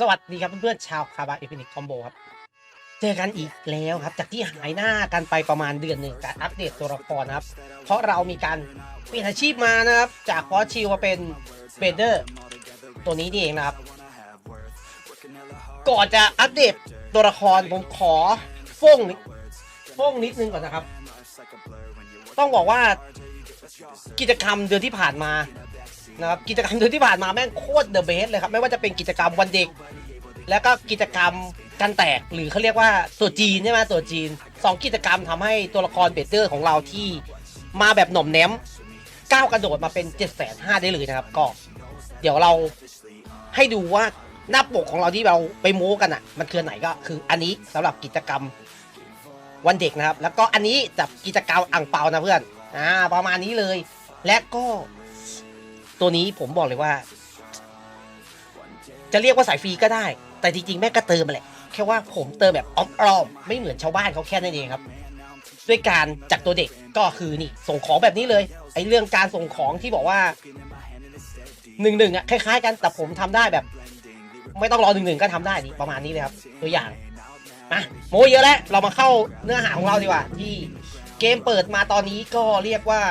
สวัสดีครับเพื่อนๆชาวคาบาเอฟินิกคอมโบครับ เจอกันอีกแล้วครับ จากที่หายหน้ากันไปประมาณเดือนหนึ่งการอัปเดตตัวละครนะครับ เพราะเรามีการเปลี่ยนอาชีพมานะครับ จากฟอสชิลมาเป็นเบเดอร์ตัวนี้นี่เองนะครับ ก่อนจะอัปเดตตัวละครผมขอฟ้งนิดฟ้งนิดนึงก่อนนะครับ ต้องบอกว่ากิจกรรมเดือนที่ผ่านมา นะครับกิจกรรมเดือนที่ผ่านมาแม่งโคตรเดอะเบสเลยครับไม่ว่าจะเป็นกิจกรรมวันเด็ก แล้วก็กิจกรรมกันแตกหรือเขาเรียกว่าตัวจีนใช่ไหมตัวจีนสองกิจกรรมทำให้ตัวละครเบเตอร์ของเราที่มาแบบหน่อมแนมก้าวกระโดดมาเป็น7จ็ดแสนห้าได้เลยนะครับ ก็ เดี๋ยวเราให้ดูว่าหน้าปกของเราที่เราไปโม้กันอะ มันคือไหนก็คืออันนี้สำหรับกิจกรรมวันเด็กนะครับ แล้วก็อันนี้จับกิจกรรมอ่างเปานะเพื่อนอ่าประมาณนี้เลย และก็ ตัวนี้ผมบอกเลยว่า จะเรียกว่าสายฟรีก็ได้ แต่จริงๆ แม่ก็เติมมาแหละ แค่ว่าผมเติมแบบอ้อมๆไม่เหมือนชาวบ้านเขาแค่นั้นเองครับ ด้วยการจากตัวเด็กก็คือนี่ ส่งของแบบนี้เลยไอ้เรื่องการส่งของที่บอกว่าหนึ่งหนึ่งอะคล้ายๆกันแต่ผมทำได้แบบ ไม่ต้องรอหนึ่งหนึ่งก็ทำได้นี่ประมาณนี้เลยครับ ตัวอย่างมาโมเยอะแล้วเรามาเข้าเนื้อหาของเราดีกว่า ที่เกมเปิดมาตอนนี้ก็เรียกว่า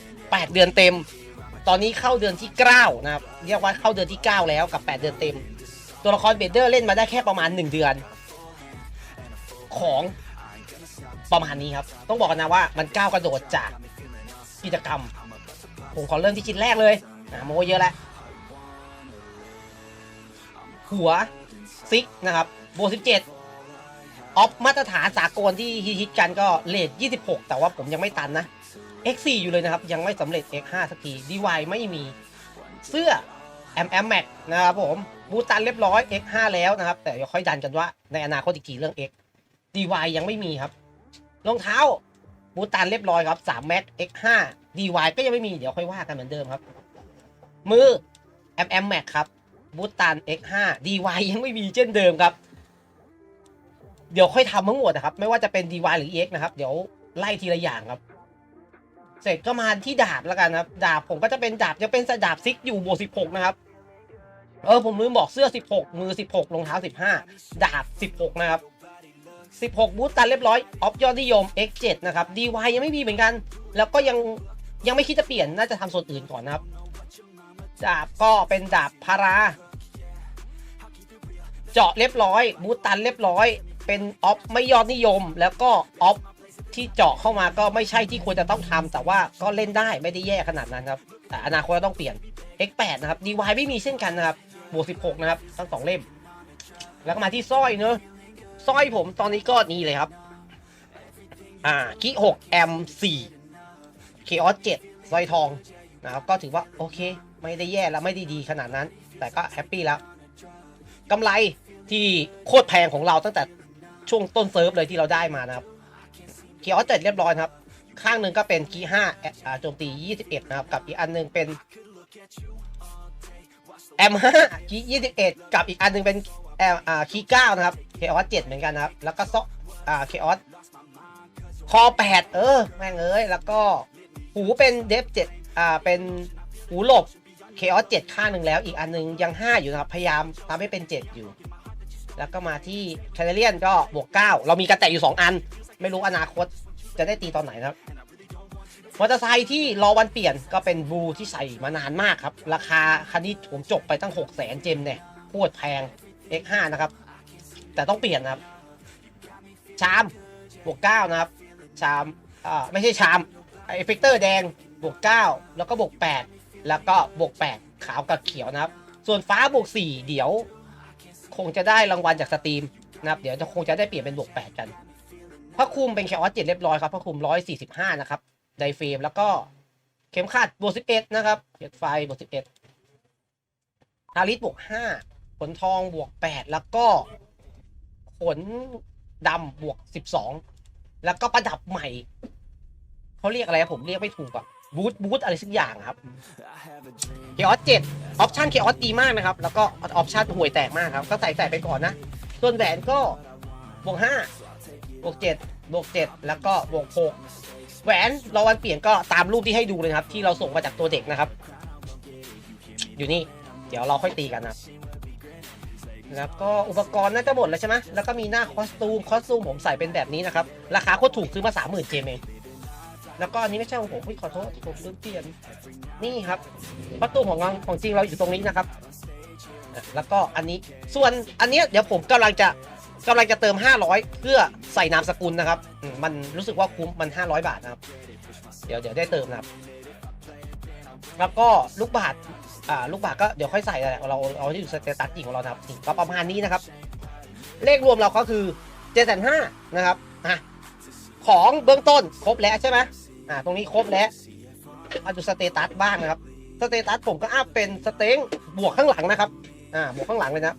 8 เดือนเต็ม ตอนนี้เข้าเดือนที่ 9 นะครับ เรียกว่าเข้าเดือนที่ 9 แล้วกับ 8 เดือนเต็ม ตัวละครเบเดอร์เล่นมาได้แค่ประมาณ 1 เดือน ของประมาณนี้ครับ ต้องบอกกันนะว่ามันก้าวกระโดดจากกิจกรรม ผมขอเริ่มที่ชิ้นแรกเลยนะโมเยอะแล้วหัวซิกนะครับโบสิบเจ็ดออฟมาตรฐานสากลที่ฮิตกันก็เลท26 แต่ว่าผมยังไม่ตันนะ X4 อยู่เลยนะครับ ยังไม่สำเร็จ X5 สักที DY ไม่มีเสื้อ M M Max นะครับผมบูตันเรียบร้อย X5 แล้วนะครับ แต่เดี๋ยวค่อยดันกันว่าในอนาคตอีกกี่เรื่อง X DY ยังไม่มีครับรองเท้าบูตันเรียบร้อยครับ3 Max X5 DY ก็ยังไม่มีเดี๋ยวค่อยว่ากันเหมือนเดิมครับ มือ M M Max ครับบูตัน X5 DY ยังไม่มีเช่นเดิมครับ เดี๋ยวค่อยทำทั้งหมดนะครับ ไม่ว่าจะเป็น DY หรือ EX นะครับ เดี๋ยวไล่ทีละอย่างครับ เสร็จก็มาที่ดาบแล้วกันครับ ดาบผมก็จะเป็นดาบจะเป็นสดาบซิกอยู่บวก16นะครับ เออผมลืมบอกเสื้อ16มือ16รองเท้า15ดาบ16นะครับ16บูตตันเรียบร้อยออฟยอดนิยม X7 นะครับ DY ยังไม่มีเหมือนกัน แล้วก็ยังยังไม่คิดจะเปลี่ยนน่าจะทำส่วนอื่นก่อนนะครับดาบก็เป็นดาบพารา เจาะเรียบร้อยบูตันเรียบร้อย เป็นออฟไม่ยอดนิยม แล้วก็ออฟ ที่เจาะเข้ามาก็ไม่ใช่ที่ควรจะต้องทำแต่ว่าก็เล่นได้ไม่ได้แย่ขนาดนั้นครับ แต่อนาคตต้องเปลี่ยน X8 นะครับ DY ไม่มีเช่นกันนะครับบวก16 นะครับ ทั้งสองเล่ม แล้วก็มาที่สร้อยเนอะสร้อยผมตอนนี้ก็นี่เลยครับ อ่าคิ6แอม4เคออส7สร้อยทองนะครับก็ถือว่าโอเค ไม่ได้แย่แล้วไม่ได้ดีขนาดนั้น แต่ก็แฮปปี้แล้วกำไรที่โคตรแพงของเราตั้งแต่ช่วงต้นเซิร์ฟเลยที่เราได้มานะครับ เคียร์ออสเจ็ดเรียบร้อยครับ ข้างหนึ่งก็เป็นคีย์ห้าโจมตี 21 นะครับ กับอีกอันหนึ่งเป็น M5 คีย์21กับอีกอันหนึ่งเป็นแอมอ่าคีย์9นะครับเคียร์ออส7เหมือนกันนะครับ แล้วก็ซอกอ่าเคีย์ออสคอ8เออ แม่งเอ้ย แล้วก็หูเป็นเดฟ7อ่าเป็นหูหลบเคออส7ข้างหนึ่งแล้ว อีกอันหนึงยัง5อยู่นะครับ พยายามทำให้เป็น7อยู่ แล้วก็มาที่แคนาเลียนก็บวก9เรามีกระแตอยู่2อัน ไม่รู้อนาคตจะได้ตีตอนไหนนะครับมอเตอร์ไซค์ที่รอวันเปลี่ยนก็เป็นบูที่ใส่มานานมากครับ ราคาคันนี้ผมจบไปตั้ง 6 0 0 0 0 0 เจมเนี่ยโคตรแพง X5 นะครับ แต่ต้องเปลี่ยนนะครับ ชามบวก9นะครับ ชามอ่าไม่ใช่ชามเอฟเฟกเตอร์แดงบวก9แล้วก็บวก8แล้วก็บวก8ขาวกับเขียวนะครับ ส่วนฟ้าบวก4เดี๋ยว คงจะได้รางวัลจากสตรีมนะครับ เดี๋ยวจะคงจะได้เปลี่ยนเป็นบวก8กัน พระคุมเป็นแคออสเจ็ดเรียบร้อยครับพระคุมร้อยสี่สิบห้านะครับไดเฟรมแล้วก็เข็มขัดบวกสิบเอ็ดนะครับเข็ดไฟบวกสิบเอ็ดฮาริสบวกห้าขนทองบวกแปดแล้วก็ขนดำบวกสิบสองแล้วก็ประดับใหม่เขาเรียกอะไรผมเรียกไม่ถูกอะบูทบูทอะไรสักอย่างครับเคออสเจ็ดออปชั่นเคออสดีมากนะครับ แล้วก็ออปชั่นห่วยแตกมากครับ ก็ใส่ใส่ไปก่อนนะ ส่วนแหวนก็บวกห้า บวกเจ็ดบวกเจ็ดแล้วก็บวกหกแหวนรอวันเปลี่ยนก็ตามรูปที่ให้ดูเลยครับ ที่เราส่งมาจากตัวเด็กนะครับ อยู่นี่ เดี๋ยวเราค่อยตีกันนะแล้วก็อุปกรณ์น่าจะหมดแล้วใช่ไหมแล้วก็มีหน้าคอสตูม คอสตูมผมใส่เป็นแบบนี้นะครับ ราคาโคตรถูกซื้อมา30,000เจมเอง แล้วก็อันนี้ไม่ใช่ของผมพี่ขอโทษผมลืมเปลี่ยน นี่ครับคอสตูมของของจริงเราอยู่ตรงนี้นะครับ แล้วก็อันนี้ ส่วนอันเนี้ยเดี๋ยวผมกำลังจะ กำลังจะเติม 500 เพื่อใส่นามสกุลนะครับอืมมันรู้สึกว่าคุ้มมัน 500 บาทนะครับ เดี๋ยวเดี๋ยวได้เติมนะครับ แล้วก็ลูกบาทอ่าลูกบาทก็เดี๋ยวค่อยใส่แหละเราเอาที่อยู่สเตตัสจริงของเรานะครับนี่ก็ประมาณนี้นะครับ เลขรวมเราก็คือเจ็ดแสนห้านะครับอะของเบื้องต้นครบแล้วใช่ไหมอ่าตรงนี้ครบแล้วมาดูสเตตัสบ้างนะครับ สเตตัสผมก็อัพเป็นสเต็งบวกข้างหลังนะครับ อ่า บวกข้างหลังเลยนะ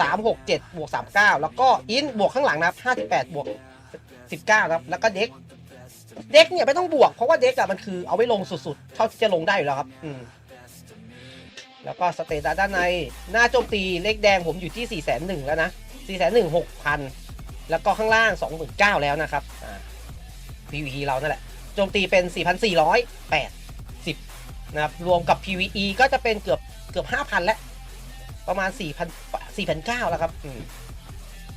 สามหกเจ็ดบวกสามเก้าแล้วก็อินบวกข้างหลังนะครับห้าสิบแปดบวกสิบเก้าครับ แล้วก็เด็ก เด็กเนี่ยไม่ต้องบวก เพราะว่าเด็กอะมันคือเอาไว้ลงสุดๆ เท่าที่จะลงได้อยู่แล้วครับ อืม แล้วก็สเตตัสด้านใน หน้าโจมตีเลขแดงผมอยู่ที่4ี่แสนหนึ่งแล้วนะ4ี่แสนหนึ่งหกพันแล้วก็ข้างล่าง 2 9 0 0 0 แล้วนะครับ อ่า PVE เรานั่นแหละ โจมตีเป็น 4,480 นะครับ รวมกับ PVE ก็จะเป็นเกือบเกือบ 5,000 แล้ว ประมาณ 4,000 4,900แล้วครับอืม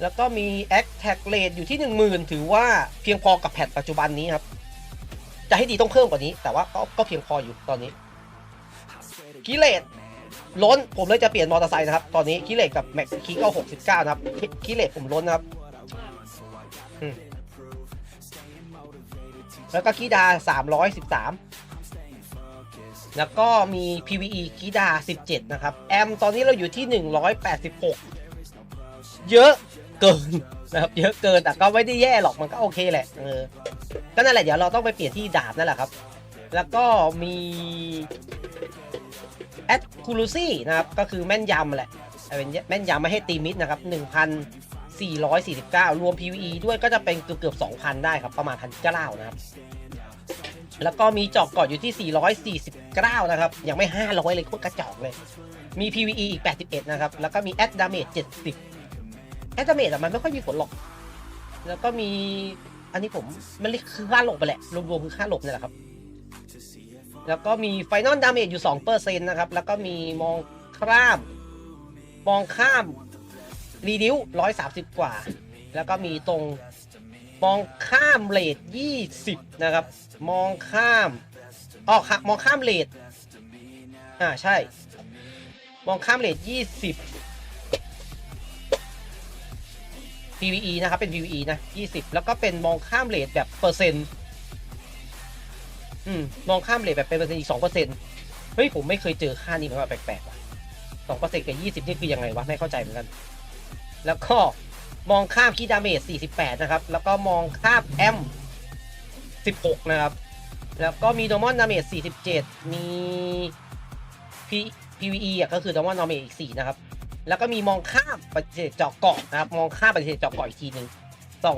แล้วก็มี Attack Rate อยู่ที่ 10,000 ถือว่าเพียงพอกับแพทปัจจุบันนี้ครับ จะให้ดีต้องเพิ่มกว่านี้ แต่ว่าก็ก็เพียงพออยู่ตอนนี้กิเลสล้นผมเลยจะเปลี่ยนมอเตอร์ไซค์นะครับ ตอนนี้กิเลสกับแม็กคีก็หกสิบเก้านะครับกิกิเลสผมล้นนะครับอืมแล้วก็กีดาสามร้อยสิบสาม แล้วก็มี PVE กีดาสิบเจ็ดนะครับ แอมตอนนี้เราอยู่ที่หนึ่งร้อยแปดสิบหกเยอะเกินนะครับเยอะเกินแต่ก็ไม่ได้แย่หรอกมันก็โอเคแหละเออก็นั่นแหละเดี๋ยวเราต้องไปเปลี่ยนที่ดาบนั่นแหละครับ แล้วก็มี accuracy นะครับ ก็คือแม่นยำแหละเป็นแม่นยำไม่ให้ตีมิดนะครับ 1,449 รวม PVE ด้วยก็จะเป็นเกือบเกือบ2,000 ได้ครับ ประมาณพันเก้านะครับ แล้วก็มีจอกกอดอยู่ที่ 449 นะครับ ยังไม่ 500 เลยโคตรกระจอกเลย มี PVE อีก 81 นะครับ แล้วก็มี add damage 70 add damage อะมันไม่ค่อยมีผลหรอก แล้วก็มีอันนี้ผมมันเรียกคือค่าหลบไปแหละ รวมๆคือค่าหลบนี่แหละครับ แล้วก็มีไฟนอลดาเมจอยู่2%นะครับ แล้วก็มีมองข้าม มองข้ามรีดิว130กว่า แล้วก็มีตรงมองข้ามเลท20นะครับ มองข้าม ออค่ะมองข้ามเลทอ่าใช่ มองข้ามเลท20 PVE นะครับ เป็น PVE นะ 20 แล้วก็เป็นมองข้ามเลทแบบเปอร์เซ็นต์อืม มองข้ามเลทแบบเป็นเปอร์เซ็นต์อีกสองเปอร์เซ็นต์เฮ้ย ผมไม่เคยเจอค่านี้มันว่าแปลกๆว่ะสองเปอร์เซ็นต์กับยี่สิบนี่คือยังไงวะ ไม่เข้าใจเหมือนกัน แล้วก็มองข้ามคีดาเมจสี่สิบแปดนะครับ แล้วก็มองข้ามแอมสิบหกนะครับ แล้วก็มีโดมอนดาเมจสี่สิบเจ็ดมี P PVE อะก็คือโดมอนดาเมจอีกสี่นะครับ แล้วก็มีมองข้ามปฏิเสธเจาะเกาะนะครับ มองข้ามปฏิเสธเจาะเกาะอีกทีหนึ่ง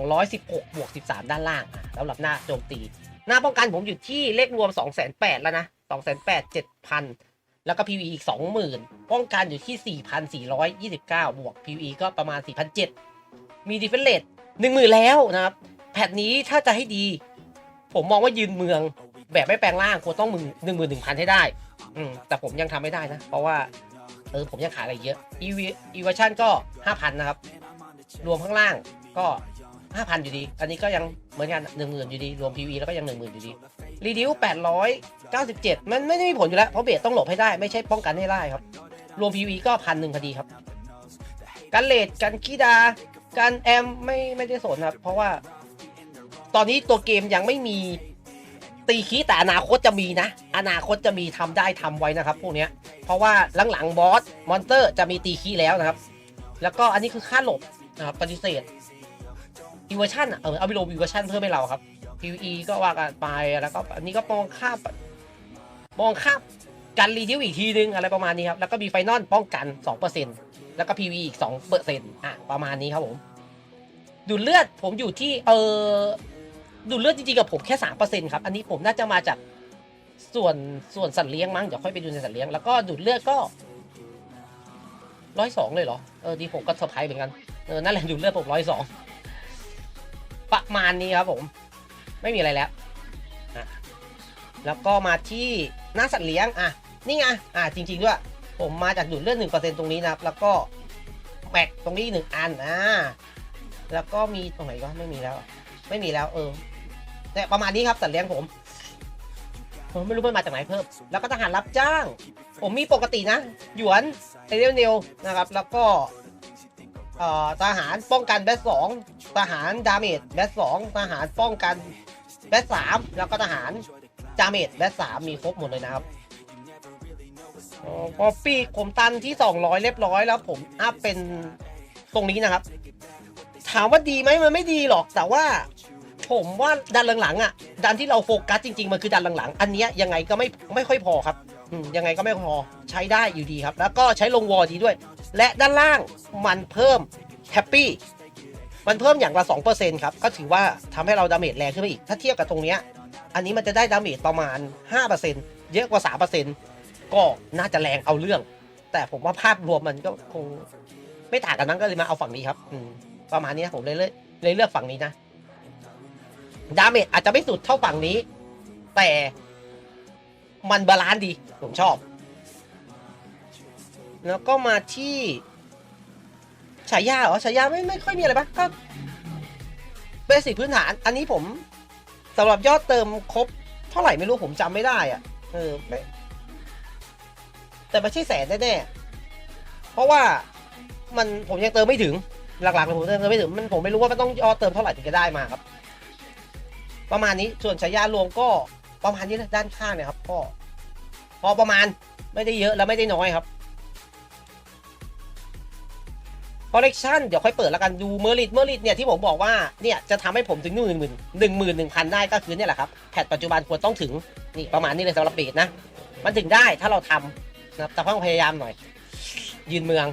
216 บวก 13 ด้านล่างอะสำหรับหน้าโจมตี หน้าป้องกันผมอยู่ที่เลขรวม2 8 0 0 0แล้วนะ2 8 0 0 7,000 แล้วก็ PVE อีก 20,000 ป้องกันอยู่ที่ 4,429 บวก PVE ก็ประมาณ 4,700 มี Defense Rate 10,000 แล้วนะครับ แพทนี้ถ้าจะให้ดี ผมมองว่ายืนเมือง แบบไม่แปลงร่างควรต้องมึง11,000ให้ได้ อืมแต่ผมยังทำไม่ได้นะ เพราะว่าเออผมยังขายอะไรเยอะ EV Evasion ก็5,000นนะครับ รวมข้างล่างก็5,000อยู่ดี อันนี้ก็ยังเหมือนกัน10,000อยู่ดี รวม PV แล้วก็ยัง10,000อยู่ดี รีดิว897มันไม่ได้มีผลอยู่แล้ว เพราะเบสต้องหลบให้ได้ ไม่ใช่ป้องกันให้ได้ครับ รวม PV ก็พันหนึ่งพอดีครับ การเลดการคีดา การแอมไม่ไม่ได้สนครับ เพราะว่า ตอนนี้ตัวเกมยังไม่มี ตีคีแต่อนาคตจะมีนะ อนาคตจะมีทำได้ทำไว้นะครับ พวกเนี้ย เพราะว่าหลังๆบอสมอนสเตอร์จะมีตีคีแล้วนะครับ แล้วก็อันนี้คือค่าหลบนะครับปฏิเสธอีเวอร์ชันอะเออเอาไปลงอีเวอร์ชันเพิ่มให้เราครับ PVE ก็ว่ากันไปแล้วก็อันนี้ก็มองข้ามองข้ากันรีดิวอีกทีนึงอะไรประมาณนี้ครับ แล้วก็มีไฟนอลป้องกัน 2%แล้วก็ PVE อีก2%อะประมาณนี้ครับผมดูดเลือดผมอยู่ที่เออ ดูดเลือดจริงๆกับผมแค่3%ครับ อันนี้ผมน่าจะมาจากส่วนส่วนสัตว์เลี้ยงมั้ง เดี๋ยวค่อยไปดูในสัตว์เลี้ยง แล้วก็ดูดเลือดก็ร้อยสองเลยเหรอ เออ ดีผมก็เซอร์ไพรส์เหมือนกัน เออ นั่นแหละดูดเลือดผมร้อยสองประมาณนี้ครับผม ไม่มีอะไรแล้วอะแล้วก็มาที่หน้าสัตว์เลี้ยง อะ นี่ไง อะ จริง ๆ ด้วย ผมมาจากดูดเลือดหนึ่งเปอร์เซ็นตรงนี้นะครับ แล้วก็แม็กตรงนี้หนึ่งอัน อ่า แล้วก็มีตรงไหนก็ไม่มีแล้ว ไม่มีแล้ว เออ เนี่ยประมาณนี้ครับสัตว์เลี้ยงผมผมไม่รู้มันมาจากไหนเพิ่ม แล้วก็ทหารรับจ้าง ผมมีปกตินะ หยวนเอเรียลเนลนะครับ แล้วก็ทหารป้องกันแบสสองทหารดาเมจแบสสองทหารป้องกันแบสสามแล้วก็ทหารดาเมจแบสสามมีครบหมดเลยนะครับพอปีกผมตันที่ 200 เรียบร้อยแล้วผมอัพเป็นตรงนี้นะครับ ถามว่าดีไหมมันไม่ดีหรอกแต่ว่า ผมว่าดันหลังๆอะดันที่เราโฟกัสจริงๆ มันคือดันหลังๆ อันนี้ยังไงก็ไม่ไม่ค่อยพอครับยังไงก็ไม่พอใช้ได้อยู่ดีครับ แล้วก็ใช้ลงวอลดีด้วย และด้านล่างมันเพิ่มแฮปปี้มันเพิ่มอย่างละ2%ครับก็ถือว่าทำให้เราดาเมจแรงขึ้นไปอีก ถ้าเทียบกับตรงเนี้ยอันนี้มันจะได้ดาเมจประมาณ 5%เยอะกว่า 3%ก็น่าจะแรงเอาเรื่อง แต่ผมว่าภาพรวมมันก็คงไม่ต่างกันนั้นก็เลยมาเอาฝั่งนี้ครับประมาณนี้ผมเลยเลือกเลยเลือกฝั่งนี้นะ ดาเมจอาจจะไม่สุดเท่าฝั่งนี้ แต่มันบาลานซ์ดี ผมชอบ แล้วก็มาที่ฉายาเหรอฉายาไม่ไม่ค่อยมีอะไรปะก็เบสิกพื้นฐาน อันนี้ผมสำหรับยอดเติมครบ เท่าไหร่ไม่รู้ผมจำไม่ได้อะเออไม่แต่ไม่ใช่แสนแน่ๆเพราะว่ามันผมยังเติมไม่ถึงหลักๆเลยผมเติมไม่ถึงมันผมไม่รู้ว่ามันต้องยอดเติมเท่าไหร่ถึงจะได้มาครับ ประมาณนี้ส่วนฉายารวมก็ประมาณนี้นะด้านข้างเนี่ยครับก็พอประมาณไม่ได้เยอะแล้วไม่ได้น้อยครับคอลเลกชันเดี๋ยวค่อยเปิดแล้วกันดูเมอริดเมอริดเนี่ยที่ผมบอกว่าเนี่ยจะทำให้ผมถึงหนึ่งหมื่นหนึ่งหมื่นหนึ่งพันได้ก็คือเนี่ยแหละครับแพทปัจจุบันควรต้องถึงนี่ประมาณนี้เลยสำหรับเบสนะ มันถึงได้ถ้าเราทำนะแต่ต้องพยายามหน่อย ยืนเมือง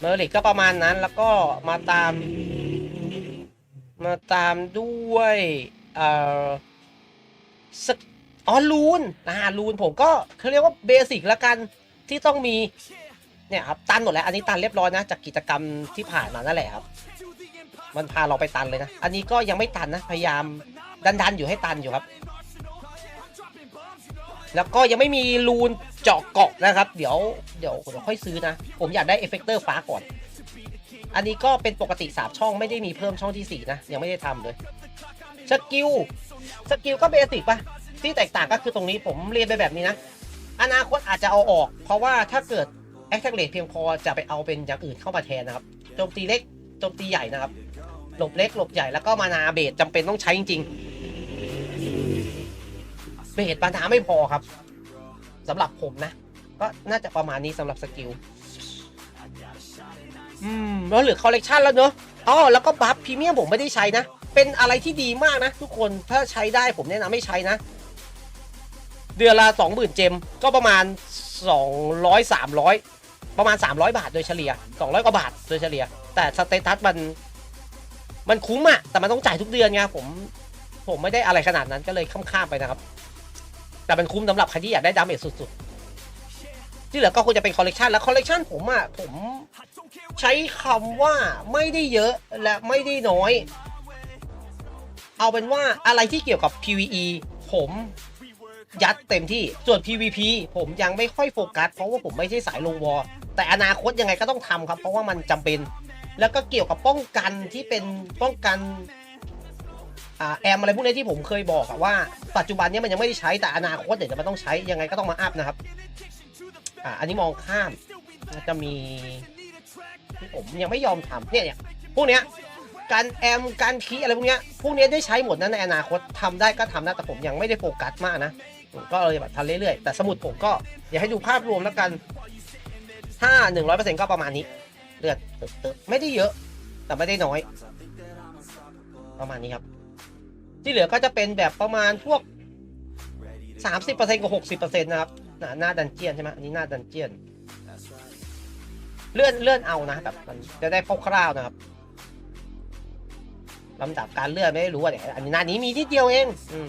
เมอริดก็ประมาณนั้นแล้วก็มาตาม มาตามด้วยเอ่อสอ๋อลูนนะฮะลูนผมก็เขาเรียกว่าเบสิกละกันที่ต้องมีเนี่ยครับตันหมดแล้วอันนี้ตันเรียบร้อยนะจากกิจกรรมที่ผ่านมานั่นแหละครับ มันพาเราไปตันเลยนะ อันนี้ก็ยังไม่ตันนะ พยายามดันดันๆอยู่ให้ตันอยู่ครับ แล้วก็ยังไม่มีรูนเจาะเกาะนะครับ เดี๋ยวเดี๋ยวเดี๋ยวค่อยซื้อนะ ผมอยากได้เอฟเฟกเตอร์ฟ้าก่อน อันนี้ก็เป็นปกติสามช่องไม่ได้มีเพิ่มช่องที่สี่นะ ยังไม่ได้ทำเลยสกิลสกิลก็เบสิกปะที่แตกต่างก็คือตรงนี้ผมเรียนไปแบบนี้นะ อนาคตอาจจะเอาออก เพราะว่าถ้าเกิดแอคแทกเลทเพียงพอจะไปเอาเป็นอย่างอื่นเข้ามาแทนนะครับโจมตีเล็กโจมตีใหญ่นะครับหลบเล็กหลบใหญ่แล้วก็มานาเบสจำเป็นต้องใช้จริงๆเบสมานาไม่พอครับสำหรับผมนะ ก็น่าจะประมาณนี้สำหรับสกิล อืมแล้วเหลือคอลเลกชันแล้วเนอะอ๋อแล้วก็บัฟพรีเมียมผมไม่ได้ใช้นะ เป็นอะไรที่ดีมากนะ ทุกคนถ้าใช้ได้ผมแนะนำไม่ใช้นะ เดือนละสองหมื่นเจม ก็ประมาณสองร้อยสามร้อยประมาณสามร้อยบาทโดยเฉลี่ยสองร้อยกว่าบาทโดยเฉลี่ย แต่สเตตัสมัน มันคุ้มอะแต่มันต้องจ่ายทุกเดือนไงผมผมไม่ได้อะไรขนาดนั้นก็เลยข้ามๆไปนะครับ แต่มันคุ้มสำหรับใครที่อยากได้ดาเมจสุดๆ ที่เหลือก็ควรจะเป็นคอลเลกชันแล้วคอลเลกชันผมอะผมใช้คำว่าไม่ได้เยอะและไม่ได้น้อย เอาเป็นว่าอะไรที่เกี่ยวกับ PVE ผมยัดเต็มที่ ส่วน PVP ผมยังไม่ค่อยโฟกัส เพราะว่าผมไม่ใช่สายลงวอแต่อนาคตยังไงก็ต้องทำครับ เพราะว่ามันจำเป็น แล้วก็เกี่ยวกับป้องกันที่เป็นป้องกันแอมอะไรพวกนี้ที่ผมเคยบอกว่า ปัจจุบันนี้มันยังไม่ได้ใช้แต่อนาคตเดี๋ยวมันต้องใช้ยังไงก็ต้องมาอัพนะครับ อ่าอันนี้มองข้ามจะมีที่ผมยังไม่ยอมทำเนี่ยเนี่ยพวกเนี้ยการแอมการคีอะไรพวกเนี้ยพวกเนี้ยได้ใช้หมดนะในอนาคตทำได้ก็ทำนะแต่ผมยังไม่ได้โฟกัสมากนะก็เลยแบบทำเรื่อยๆแต่สมุดผมก็อยากให้ดูภาพรวมแล้วกันถ้าหนึ่งร้อยเปอร์เซ็นต์ก็ประมาณนี้เลือดเติไม่ได้เยอะ แต่ไม่ได้น้อย ประมาณนี้ครับ ที่เหลือก็จะเป็นแบบประมาณพวกสามสิบเปอร์เซ็นต์กับหกสิบเปอร์เซ็นต์นะครับ หน้าหน้าดันเจียนใช่ไหมอันนี้หน้าดันเจียน เลื่อนเลื่อนเอานะแบบมันจะได้คร่าวๆนะครับลำดับการเลื่อนไม่ได้รู้ว่าเนี่ยอันนี้หน้านี้มีนิดเดียวเองอืม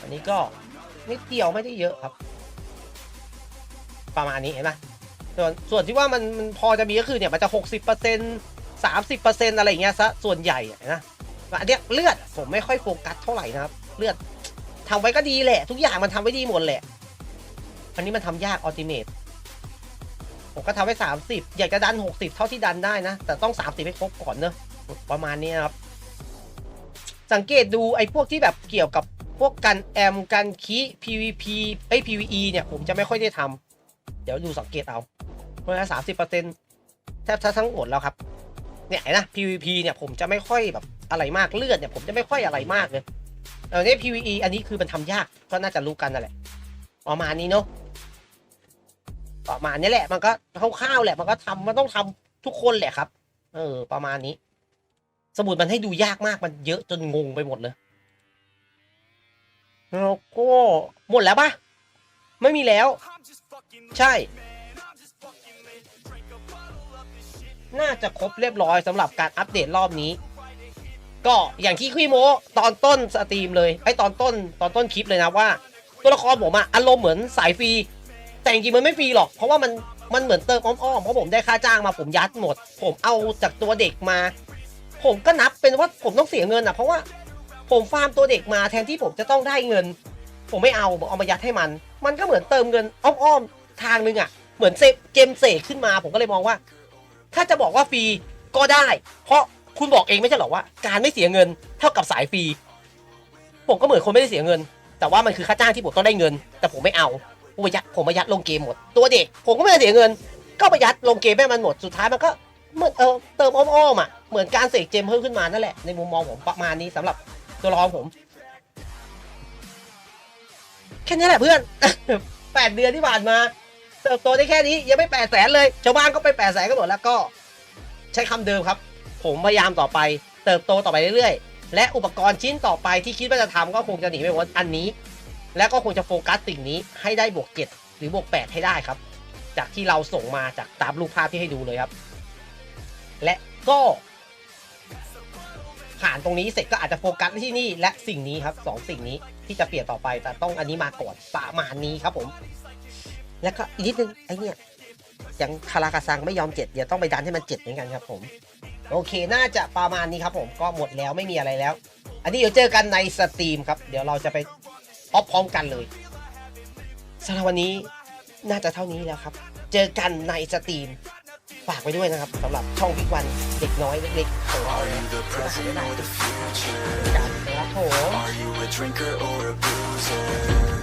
อันนี้ก็นิดเดียวไม่ได้เยอะครับ ประมาณนี้เห็นไหมส่วนส่วนที่ว่ามันมันพอจะมีก็คือเนี่ยมันจะหกสิบเปอร์เซ็นสามสิบเปอร์เซ็นอะไรอย่างเงี้ยซะส่วนใหญ่อะนะอันเนี้ยเลือดผมไม่ค่อยโฟกัสเท่าไหร่นะครับ เลือดทำไว้ก็ดีแหละ ทุกอย่างมันทำไว้ดีหมดแหละ อันนี้มันทำยากอัลติเมทผมก็ทำไว้ 30 อยากจะดัน 60 เท่าที่ดันได้นะ แต่ต้อง 30 ให้ครบก่อนเนอะประมาณนี้นะครับ สังเกตดูไอ้พวกที่แบบเกี่ยวกับพวกกันแอมกันคี PVP ไอ้ย PVE เนี่ย ผมจะไม่ค่อยได้ทำเดี๋ยวดูสังเกตเอาเพราะฉะนั้นสามสิบเปอร์เซ็นต์แทบทั้งหมดแล้วครับ เนี่ยนนะ PVP เนี่ยผมจะไม่ค่อยแบบอะไรมากเลือดเนี่ยผมจะไม่ค่อยอะไรมากเลยเออเนี่ย PVE อันนี้คือมันทำยากก็น่าจะรู้กันนั่นแหละ ประมาณนี้เนาะประมาณนี้แหละ มันก็คร่าวๆแหละ มันก็ทำมันต้องทำทุกคนแหละครับ เออ ประมาณนี้ สมุดมันให้ดูยากมากมันเยอะจนงงไปหมดเลยแล้วก็หมดแล้วปะไม่มีแล้ว ใช่ น่าจะครบเรียบร้อยสำหรับการอัปเดตรอบนี้ ก็อย่างที่คุยโมตอนต้นสตรีมเลยไอตอนต้นตอนต้นคลิปเลยนะว่า ตัวละครผมอะอารมณ์เหมือนสายฟรีแต่จริงๆมันไม่ฟรีหรอก เพราะว่ามันมันเหมือนเติมอ้อมๆเพราะผมได้ค่าจ้างมาผมยัดหมด ผมเอาจากตัวเด็กมา ผมก็นับเป็นว่าผมต้องเสียเงินอะเพราะว่าผมฟาร์มตัวเด็กมาแทนที่ผมจะต้องได้เงิน ผมไม่เอาผมเอามายัดให้มัน มันก็เหมือนเติมเงินอ้อมๆทางนึงอะเหมือนเซฟเจมเสกขึ้นมาผมก็เลยมองว่า ถ้าจะบอกว่าฟรีก็ได้ เพราะคุณบอกเองไม่ใช่หรอว่า การไม่เสียเงินเท่ากับสายฟรีผมก็เหมือนคนไม่ได้เสียเงิน แต่ว่ามันคือค่าจ้างที่ผมต้องได้เงิน แต่ผมไม่เอาผมยัดผมประหยัดลงเกมหมด ตัวเด็ก ผมก็ไม่ได้เสียเงิน ก็ประยัดลงเกมให้มันหมด สุดท้ายมันก็เหมือนเออเติมอ้อมๆอะ เหมือนการเสกเจมเพิ่มขึ้นมานั่นแหละ ในมุมมองผมประมาณนี้สำหรับตัวละครผม แค่นี้แหละเพื่อนแปดเดือนที่ผ่านมา เติบโตได้แค่นี้ยังไม่แปดแสนเลย ชาวบ้านก็ไปแปดแสนกันหมดแล้วก็ ใช้คำเดิมครับ ผมพยายามต่อไป เติบโตต่อไปเรื่อยๆ และอุปกรณ์ชิ้นต่อไปที่คิดว่าจะทำก็คงจะหนีไม่พ้นอันนี้ และก็คงจะโฟกัสสิ่งนี้ให้ได้บวกเจ็ดหรือบวกแปดให้ได้ครับ จากที่เราส่งมาจากตามรูปภาพที่ให้ดูเลยครับ และก็ ผ่านตรงนี้เสร็จก็อาจจะโฟกัสที่นี่และสิ่งนี้ครับสองสิ่งนี้ที่จะเปลี่ยนต่อไปแต่ต้องอันนี้มาก่อนประมาณนี้ครับผม แล้วก็อีกนิดนึงไอ้เนี่ยยังคารากาซังไม่ยอมเจ็ดเดี๋ยวต้องไปดันให้มันเจ็ดเหมือนกันครับผม โอเคน่าจะประมาณนี้ครับผมก็หมดแล้วไม่มีอะไรแล้ว อันนี้เดี๋ยวเจอกันในสตรีมครับ เดี๋ยวเราจะไปออฟพร้อมกันเลยสำหรับวันนี้น่าจะเท่านี้แล้วครับ เจอกันในสตรีมฝากไว้ด้วยนะครับสำหรับช่องพิกวันเด็กน้อยเล็กๆของเรา Are นะ you the present or the future? กันนะครับผม